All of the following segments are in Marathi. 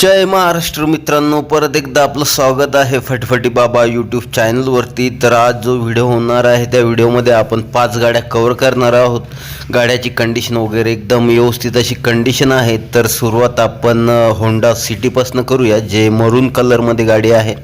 जय महाराष्ट्र मित्रांनो परत एकदा आपलं स्वागत आहे फटफटी बाबा यूट्यूब चॅनलवरती तर आज जो व्हिडिओ होणार आहे त्या व्हिडिओमध्ये आपण पाच गाड्या कवर करणार आहोत. गाड्याची कंडिशन वगैरे एकदम व्यवस्थित अशी कंडिशन आहे. तर सुरुवात आपण होंडा सिटीपासनं करूया जे मरून कलरमध्ये गाडी आहे.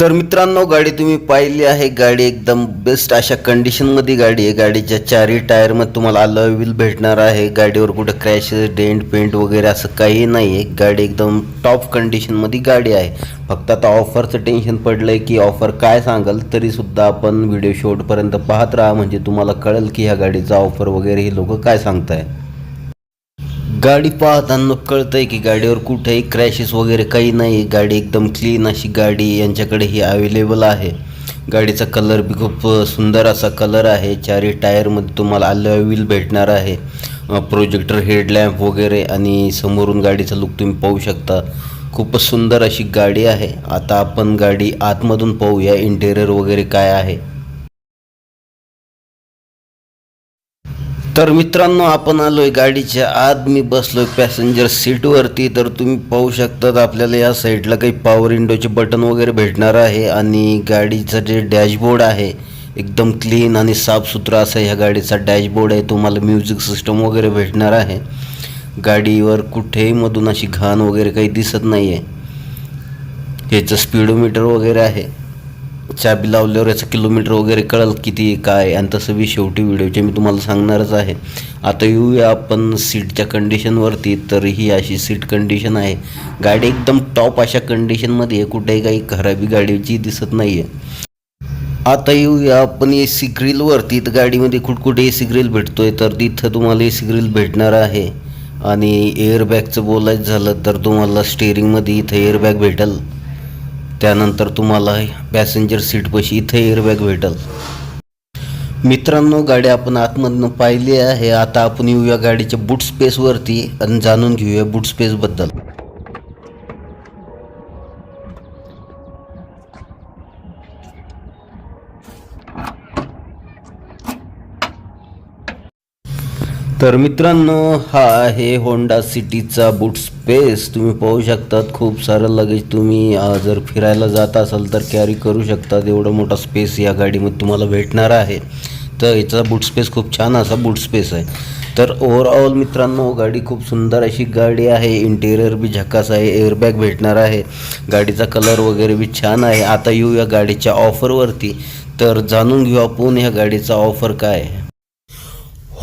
तर मित्रांनो गाडी तुम्ही पाहिली आहे. गाडी एकदम बेस्ट अशा कंडिशनमध्ये गाडी आहे. गाडीच्या चारही टायरमध्ये तुम्हाला अलॉय व्हील भेटणार आहे. गाडीवर कुठं क्रॅश डेंट पेंट वगैरे असं काही नाही आहे गाडी एकदम टॉप कंडिशनमध्ये गाडी आहे. फक्त आता ऑफरचं टेन्शन पडलं आहे की ऑफर काय सांगाल तरीसुद्धा आपण व्हिडिओ शेवटपर्यंत पाहत राहा. म्हणजे तुम्हाला कळेल की ह्या गाडीचा ऑफर वगैरे हे लोक काय सांगताय. गाडी पाहताना कळतंय की गाडीवर कुठेही क्रॅशेस वगैरे काही नाही. गाडी एकदम क्लीन अशी गाडी यांच्याकडे ही अवेलेबल आहे. गाडीचा कलर बी खूप सुंदर असा कलर आहे. चारही टायरमध्ये तुम्हाला आलं व्हील भेटणार आहे. प्रोजेक्टर हेडलॅम्प वगैरे आणि समोरून गाडीचा लुक तुम्ही पाहू शकता. खूपच सुंदर अशी गाडी आहे. आता आपण गाडी आतमधून पाहूया इंटेरियर वगैरे काय आहे. तर मित्रांनो आपण आलो आहे गाडीच्या आत. मी बसलोय पॅसेंजर सीटवरती तर तुम्ही पाहू शकतात आपल्याला या साईडला काही पॉवर विंडोचे बटन वगैरे भेटणार आहे आणि गाडीचं जे डॅशबोर्ड आहे एकदम क्लीन आणि साफसुथरा असा ह्या गाडीचा डॅशबोर्ड आहे. तुम्हाला म्युझिक सिस्टम वगैरे भेटणार आहे. गाडीवर कुठेही मधून अशी घाण वगैरे काही दिसत नाही आहे ह्याचं स्पीडोमीटर वगैरे आहे. चाबी लावल्यावर याचं किलोमीटर वगैरे कळेल किती काय आणि तसं बी शेवटी व्हिडिओचे मी तुम्हाला सांगणारच आहे. आता येऊया आपण सीटच्या कंडिशनवरती तर ही अशी सीट कंडिशन आहे. गाडी एकदम टॉप अशा कंडिशनमध्ये आहे कुठेही काही खराबी गाडीची दिसत नाही आहे आता येऊया आपण ए सी ग्रिलवरती तर गाडीमध्ये कुठकुठे ए सी ग्रिल भेटतोय तर तिथं तुम्हाला ए सी ग्रिल भेटणार आहे. आणि एअरबॅगचं बोलायचं झालं तर तुम्हाला स्टेअरिंगमध्ये इथं एअरबॅग भेटेल. त्यानंतर तुम्हाला पॅसेंजर सीटपाशी इथं एअरबॅग भेटेल. मित्रांनो गाडी आपण आतमधनं पाहिली आहे. आता आपण येऊया गाडीच्या बूट स्पेसवरती आणि जाणून घेऊया बूट स्पेसबद्दल तर मित्रांनो हा आहे होंडा सिटीचा बूट स्पेस तुम्ही पाहू शकतात खूप सारं लगेच तुम्ही जर फिरायला जात असाल तर कॅरी करू शकतात. एवढा मोठा स्पेस या गाडीमध्ये तुम्हाला भेटणार आहे. तर याचा बूट स्पेस खूप छान असा बूट स्पेस आहे. तर ओव्हरऑल मित्रांनो गाडी खूप सुंदर अशी गाडी आहे. इंटेरियर बी झकास आहे एअरबॅग भेटणार आहे. गाडीचा कलर वगैरे बी छान आहे. आता येऊ या गाडीच्या ऑफरवरती तर जाणून घेऊ आपण ह्या गाडीचा ऑफर काय आहे.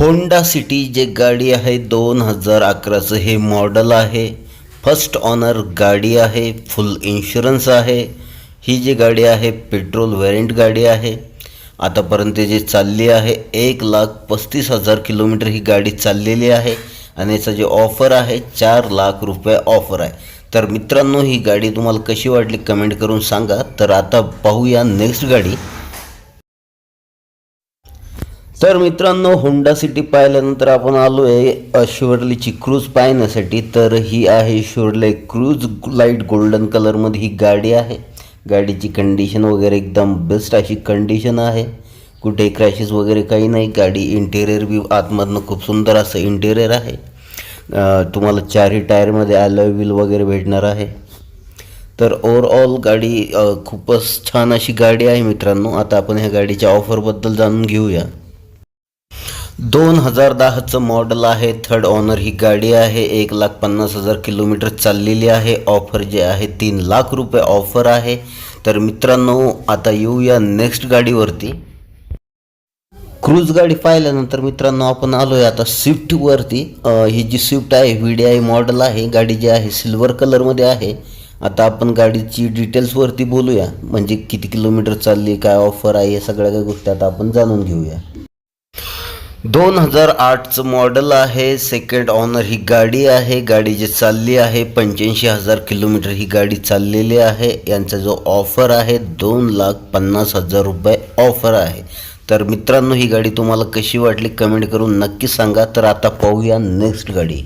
होंडा सिटी जे गाडी आहे दोन हजार अकराचं हे मॉडल आहे. फर्स्ट ऑनर गाडी आहे फुल इन्शुरन्स आहे. ही जी गाडी आहे पेट्रोल व्हेरियंट गाडी आहे. आतापर्यंत जी चालली आहे एक लाख पस्तीस हजार किलोमीटर ही गाडी चाललेली आहे. आणि याचा जे ऑफर आहे चार लाख रुपये ऑफर आहे. तर मित्रांनो ही गाडी तुम्हाला कशी वाटली कमेंट करून सांगा. तर आता पाहूया नेक्स्ट गाडी. तर मित्रांनो होंडा सिटी पाहिल्यानंतर आपण आलो आहे शुअरलीची क्रूज पाहण्यासाठी. तर ही आहे शिवर्ले क्रूज लाइट गोल्डन कलरमध्ये ही गाडी आहे. गाडीची कंडिशन वगैरे एकदम बेस्ट अशी कंडिशन आहे. कुठे क्रॅशेस वगैरे काही नाही. गाडी इंटेरियर बी आतमधनं खूप सुंदर असं इंटेरियर आहे. तुम्हाला चारही टायरमध्ये ॲलॉय व्हील वगैरे भेटणार आहे. तर ओवरऑल गाडी खूपच छान अशी गाडी आहे मित्रांनो. आता आपण ह्या गाडीच्या ऑफरबद्दल जाणून घेऊया. दोन हजार दहाचं मॉडेल आहे. थर्ड ऑनर ही गाडी आहे. एक लाख पन्नास हजार किलोमीटर चाललेली आहे. ऑफर जे आहे तीन लाख रुपये ऑफर आहे. तर मित्रांनो आता येऊया नेक्स्ट गाडीवरती. क्रूज गाडी पाहिल्यानंतर मित्रांनो आपण आलो आहे आता स्विफ्टवरती. ही जी स्विफ्ट आहे व्ही डी आय मॉडेल आहे. गाडी जी आहे सिल्वर कलरमध्ये आहे. आता आपण गाडीची डिटेल्सवरती बोलूया. म्हणजे किती किलोमीटर चालली काय ऑफर आहे या सगळ्या काही गोष्टी आता आपण जाणून घेऊया. दोन हजार आठचं मॉडेल आहे. सेकंड ऑनर ही गाडी आहे. गाडी जी चालली आहे पंच्याऐंशी हजार किलोमीटर ही गाडी चाललेली आहे. यांचा जो ऑफर आहे दोन लाख पन्नास हजार रुपये ऑफर आहे. तर मित्रांनो ही गाडी तुम्हाला कशी वाटली कमेंट करून नक्की सांगा. तर आता पाहूया नेक्स्ट गाडी.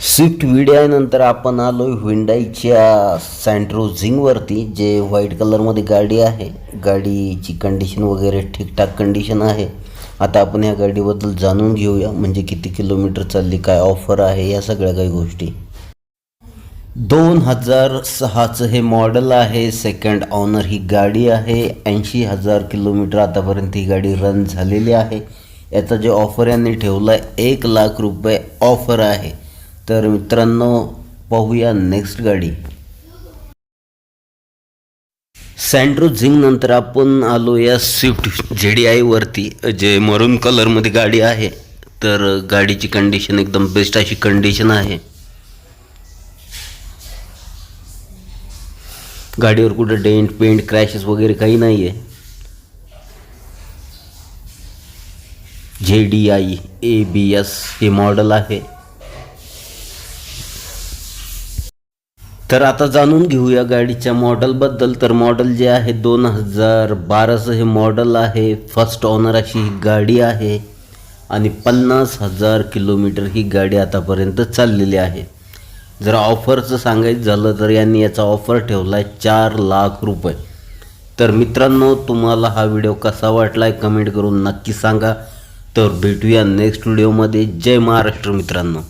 स्विफ्ट व्हिडिओनंतर आपण आलो हुंडाईच्या सँट्रो झिंगवरती जे व्हाईट कलरमध्ये गाडी आहे. गाडीची कंडिशन वगैरे ठीकठाक कंडिशन आहे. आता आपण या गाडीबद्दल जाणून घेऊया म्हणजे किती किलोमीटर चालली काय ऑफर आहे या सगळ्या काही गोष्टी. दोन हजार सहाचं हे मॉडेल आहे सेकंड ऑनर ही गाडी आहे ऐंशी हजार किलोमीटर आतापर्यंत ही गाडी रन झालेली आहे. याचा जे ऑफर यांनी ठेवला आहे एक लाख रुपये ऑफर आहे. तर मित्रांनो पाहूया नेक्स्ट गाडी. सँड्रो झिंग नंतर आपण आलो या स्विफ्ट जे डी आयवरती जे मरून कलरमध्ये गाडी आहे. तर गाडीची कंडिशन एकदम बेस्ट अशी कंडिशन आहे. गाडीवर कुठं डेंट पेंट क्रॅशेस वगैरे काही नाही आहे जे D I A B S हे मॉडेल आहे. तर आता जाणून घेऊया गाडीच्या मॉडलबद्दल तर मॉडल जे आहे दोन हजार बाराचं हे मॉडल आहे. फर्स्ट ऑनर अशी ही गाडी आहे. आणि पन्नास हजार किलोमीटर ही गाडी आतापर्यंत चाललेली आहे. जर ऑफरचं सांगायचं झालं तर यांनी याचा ऑफर ठेवला आहे चार लाख रुपये. तर मित्रांनो तुम्हाला हा व्हिडिओ कसा वाटला आहे कमेंट करून नक्की सांगा. तर भेटूया नेक्स्ट व्हिडिओमध्ये जय महाराष्ट्र मित्रांनो.